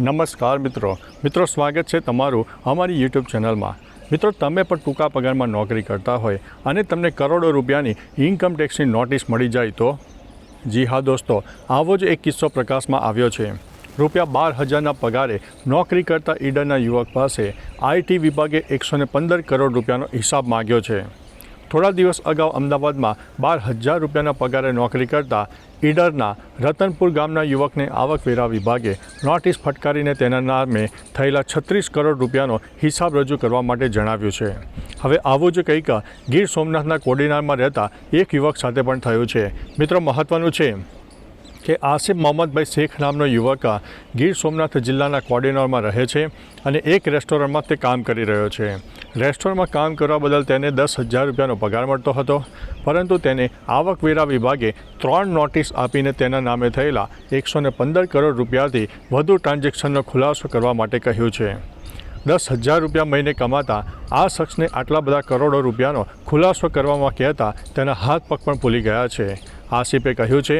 નમસ્કાર મિત્રો. મિત્રો, સ્વાગત છે તમારું અમારી યુટ્યુબ ચેનલમાં. મિત્રો, તમે પણ ટૂંકા પગારમાં નોકરી કરતા હોય અને તમને કરોડો રૂપિયાની ઇન્કમ ટેક્સની નોટિસ મળી જાય તો? જી હા દોસ્તો, આવો જ એક કિસ્સો પ્રકાશમાં આવ્યો છે. રૂપિયા બાર હજારના પગારે નોકરી કરતા ઈડરના યુવક પાસે આઈટી વિભાગે એકસો પંદર કરોડ રૂપિયાનો હિસાબ માગ્યો છે. થોડા દિવસ અગાઉ અમદાવાદમાં બાર હજાર રૂપિયાના પગારે નોકરી કરતા ઈડરના રતનપુર ગામના યુવકને આવકવેરા વિભાગે નોટિસ ફટકારીને તેના નામે થયેલા છત્રીસ કરોડ રૂપિયાનો હિસાબ રજૂ કરવા માટે જણાવ્યું છે. હવે આવું જ કંઈક ગીર સોમનાથના કોડીનારમાં રહેતા એક યુવક સાથે પણ થયું છે. મિત્રો મહત્ત્વનું છે કે આસિફ મોહમ્મદભાઈ શેખ નામનો યુવક ગીર સોમનાથ જિલ્લાના કોર્ડિનોરમાં રહે છે અને એક રેસ્ટોરન્ટમાં તે કામ કરી રહ્યો છે. રેસ્ટોરન્ટમાં કામ કરવા બદલ તેને દસ હજાર રૂપિયાનો પગાર મળતો હતો, પરંતુ તેને આવકવેરા વિભાગે ત્રણ નોટિસ આપીને તેના નામે થયેલા એકસો પંદર કરોડ રૂપિયાથી વધુ ટ્રાન્ઝેક્શનનો ખુલાસો કરવા માટે કહ્યું છે. દસ હજાર રૂપિયા મહિને કમાતા આ શખ્સને આટલા બધા કરોડો રૂપિયાનો ખુલાસો કરવામાં કહેતા તેના હાથ પગ પણ ભૂલી ગયા છે. આસિફે કહ્યું છે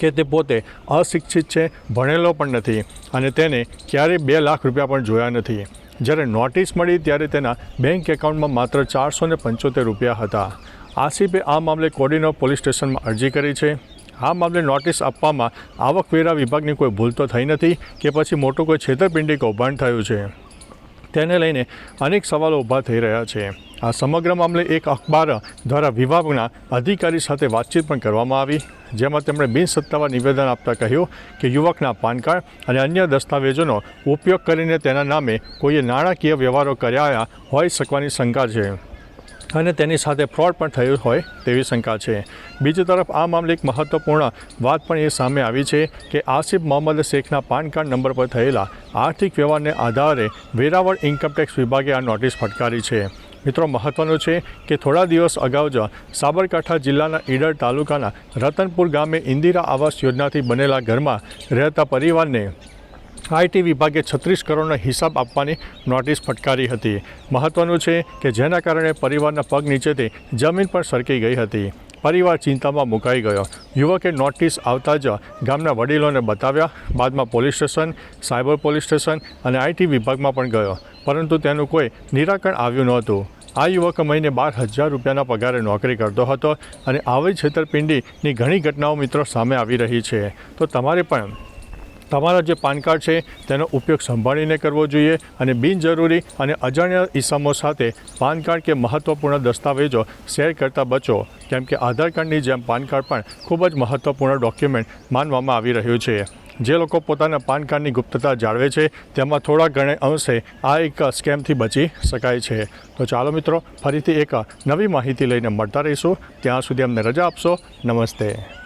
કે તે પોતે અશિક્ષિત છે, ભણેલો પણ નથી અને તેને ક્યારેય બે લાખ રૂપિયા પણ જોયા નથી. જ્યારે નોટિસ મળી ત્યારે તેના બેંક એકાઉન્ટમાં માત્ર ચારસો ને પંચોતેર રૂપિયા હતા. આસિફે આ મામલે કોડીનો પોલીસ સ્ટેશનમાં અરજી કરી છે. આ મામલે નોટિસ આપવામાં આવકવેરા વિભાગની કોઈ ભૂલ તો થઈ નથી કે પછી મોટું કોઈ છેતરપિંડી કૌભાંડ થયું છે. તેને લઈને અનેક સવાલો ઊભા થઈ રહ્યા છે. આ સમગ્ર મામલે એક અખબાર દ્વારા વિભાગના અધિકારી સાથે વાતચીત પણ કરવામાં આવી, જેમાં તેમણે બિનસત્તાવાર નિવેદન આપતા કહ્યું કે યુવકના પાન કાર્ડ અને અન્ય દસ્તાવેજોનો ઉપયોગ કરીને તેના નામે કોઈએ નાણાકીય વ્યવહારો કર્યા હોઈ શકવાની શંકા છે. અને તેની સાથે ફ્રોડ પણ થયું હોય તેવી શંકા છે. બીજી તરફ આ મામલે એક મહત્વપૂર્ણ વાત પણ એ સામે આવી છે કે આસિફ મોહમ્મદ શેખના પાન કાર્ડ નંબર પર થયેલા આર્થિક વ્યવહારને આધારે વેરાવળ ઇન્કમટેક્સ વિભાગે આ નોટિસ ફટકારી છે. મિત્રો, મહત્વનું છે કે થોડા દિવસ અગાઉ જ સાબરકાંઠા જિલ્લાના ઈડર તાલુકાના રતનપુર ગામે ઇન્દિરા આવાસ યોજનાથી બનેલા ઘરમાં રહેતા પરિવારને આઈટી વિભાગે છત્રીસ કરોડનો હિસાબ આપવાની નોટિસ ફટકારી હતી. મહત્વનું છે કે જેના કારણે પરિવારના પગ નીચેથી જમીન પણ સરકી ગઈ હતી. પરિવાર ચિંતામાં મુકાઈ ગયો. યુવકે નોટિસ આવતા જ ગામના વડીલોને બતાવ્યા. બાદમાં police station, cyber police station અને આઈટી વિભાગમાં પણ ગયો. પરંતુ તેનું કોઈ નિરાકરણ આવ્યું નહોતું. આ યુવક મહિને બાર હજાર રૂપિયાના પગારે નોકરી કરતો હતો અને આવી છેતરપિંડીની ઘણી ઘટનાઓ મિત્રો સામે આવી રહી છે. તો તમારે પણ તમારા જે પાન કાર્ડ છે, તેનો ઉપયોગ સંભાળીને કરવો જોઈએ અને બિનજરૂરી અને અજાણ્યા ઇસમો સાથે પાન કાર્ડ કે મહત્ત્વપૂર્ણ દસ્તાવેજો શેર કરતા બચો. કેમ કે આધાર કાર્ડની જેમ પાન કાર્ડ પણ ખૂબ જ મહત્ત્વપૂર્ણ ડોક્યુમેન્ટ માનવામાં આવી રહ્યું છે. જે લોકો પોતાના પાન કાર્ડની ગુપ્તતા જાળવે છે, તેમાં થોડા ઘણે અંશે આ એક સ્કેમથી બચી શકાય છે. તો ચાલો મિત્રો, ફરીથી એક નવી માહિતી લઈને મળતા રહીશું. ત્યાં સુધી અમને રજા આપશો. નમસ્તે.